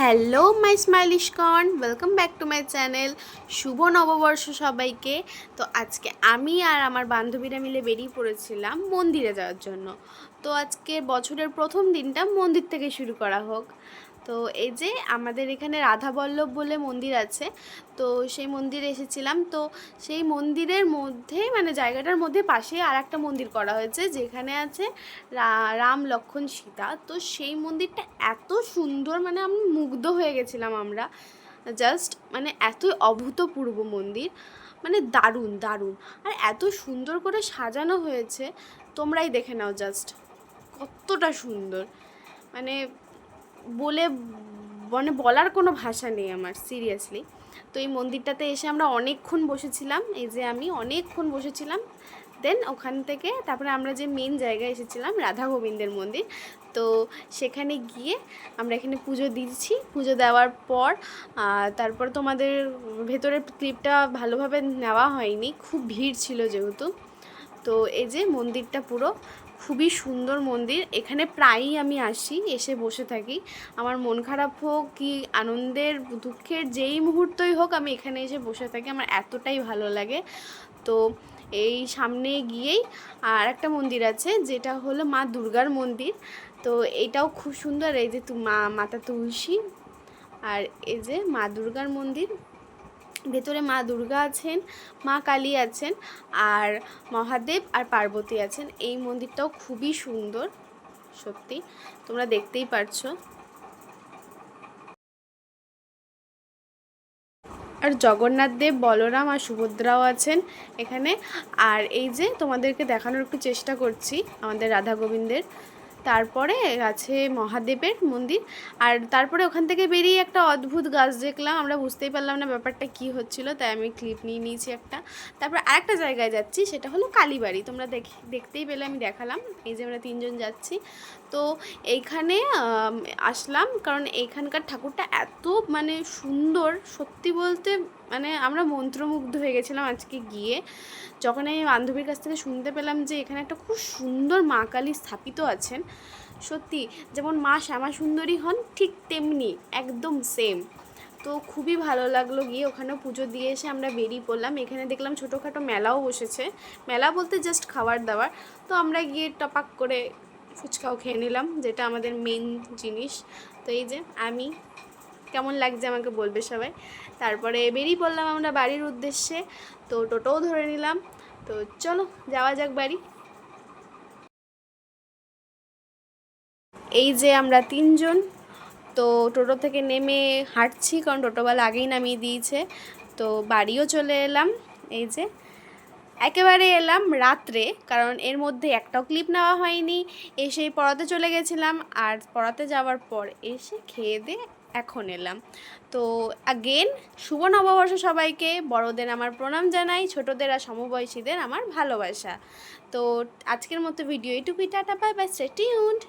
Hello my smilish corn welcome back to my channel শুভ নববর্ষ সবাইকে। তো আজকে আমি আর আমার বান্ধবীরা মিলে বেরিয়ে পড়েছিলাম মন্দিরে যাওয়ার জন্য। তো আজকে বছরের প্রথম দিনটা মন্দির থেকে শুরু করা হোক। তো এই যে আমাদের এখানে রাধাবল্লভ বলে মন্দির আছে, তো সেই মন্দিরে এসেছিলাম। তো সেই মন্দিরের মধ্যে মানে জায়গাটার মধ্যে পাশে আর একটা মন্দির করা হয়েছে, যেখানে আছে রাম লক্ষণ সীতা। তো সেই মন্দিরটা এত সুন্দর মানে আমি মুগ্ধ হয়ে গেছিলাম আমরা। জাস্ট মানে এতই অভূতপূর্ব মন্দির মানে দারুণ দারুণ। আর এত সুন্দর করে সাজানো হয়েছে, তোমরাই দেখে নাও জাস্ট। কতটা সুন্দর। মানে বলে মানে বলার কোনো ভাষা নেই আমার সিরিয়াসলি তো এই মন্দিরটাতে এসে আমরা অনেকক্ষণ বসেছিলাম, এই যে আমি অনেকক্ষণ বসেছিলাম দেন ওখান থেকে তারপরে আমরা যে মেন জায়গায় এসেছিলাম, রাধা গোবিন্দের মন্দির, তো সেখানে গিয়ে আমরা এখানে পুজো দিচ্ছি। পুজো দেওয়ার পর তারপর তোমাদের ভেতরের ক্লিপটা ভালোভাবে নেওয়া হয়নি, খুব ভিড় ছিল যেহেতু। তো এই যে মন্দিরটা পুরো খুবই সুন্দর মন্দির। এখানে প্রায়ই আমি আসি, এসে বসে থাকি। আমার মন খারাপ হোক কি আনন্দের, দুঃখের যেই মুহূর্তই হোক আমি এখানে এসে বসে থাকি, আমার এতটাই ভালো লাগে। তো এই সামনে গিয়েই আর একটা মন্দির আছে, যেটা হলো মা দুর্গার মন্দির। তো এইটাও খুব সুন্দর, এই যে মা, মাতা তুলসী আর এই যে মা দুর্গার মন্দির। ভেতরে মা দুর্গা আছেন, মা কালী আছেন, আর মহাদেব আর পার্বতী আছেন। এই মন্দিরটাও খুবই সুন্দর, সত্যি, তোমরা দেখতেই পারছ। আর জগন্নাথ দেব, বলরাম আর সুভদ্রাও আছেন এখানে। আর এই যে তোমাদেরকে দেখানোর একটু চেষ্টা করছি, আমাদের রাধা গোবিন্দের। তারপরে আছে মহাদেবের মন্দির। আর তারপরে ওখান থেকে বেরিয়ে একটা অদ্ভুত গাছ দেখলাম। আমরা বুঝতেই পারলাম না ব্যাপারটা কি হচ্ছিল, তাই আমি ক্লিপ নিয়ে নিয়েছি একটা। তারপর আরেকটা জায়গায় যাচ্ছি, সেটা হলো কালীবাড়ি। তোমরা দেখ দেখতেই পেলে, আমি দেখালাম। এই যে আমরা তিনজন যাচ্ছি। তো এইখানে আসলাম। কারণ এইখানকার ঠাকুরটা এত মানে সুন্দর, সত্যি বলতে মানে আমরা মন্ত্রমুগ্ধ হয়ে গেছিলাম আজকে গিয়ে। যখন আমি বান্ধবীর কাছ থেকে শুনতে পেলাম যে এখানে একটা খুব সুন্দর মা কালী স্থাপিত আছেন, সত্যি যেমন মা শ্যামা সুন্দরী হন ঠিক তেমনি একদম সেম তো খুবই ভালো লাগল গিয়ে ওখানে পুজো দিয়ে এসে আমরা বেরিয়ে পড়লাম। এখানে দেখলাম ছোটোখাটো মেলাও বসেছে। মেলা বলতে জাস্ট খাবার দাবার তো আমরা গিয়ে টপাক করে ফুচকাও খেয়ে নিলাম, যেটা আমাদের মেন জিনিস। তো এই যে আমি কেমন লাগছে আমাকে বলবে সবাই। তারপরে বেরিয়ে পড়লাম আমরা বাড়ির উদ্দেশ্যে, তো টোটোও ধরে নিলাম। তো চলো, যাওয়া যাক বাড়ি। এই যে আমরা তিনজন, তো টোটো থেকে নেমে হাঁটছি, কারণ টোটোওয়ালা আগেই নামিয়ে দিয়েছে। তো বাড়িও চলে এলাম, এই যে। একেবারে এলাম রাত্রে, কারণ এর মধ্যে একটাও ক্লিপ নেওয়া হয়নি। এসে পড়াতে চলে গেছিলাম আর পড়াতে যাওয়ার পর এসে খেয়ে দিয়ে এখন এলাম। তো আগেন শুভ নববর্ষ সবাইকে। বড়দের আমার প্রণাম জানাই, ছোটদের আর সমবয়সীদের আমার ভালোবাসা। তো আজকের মতো ভিডিও এইটুকুই টাটা বাই বাই স্টে টিউন্ড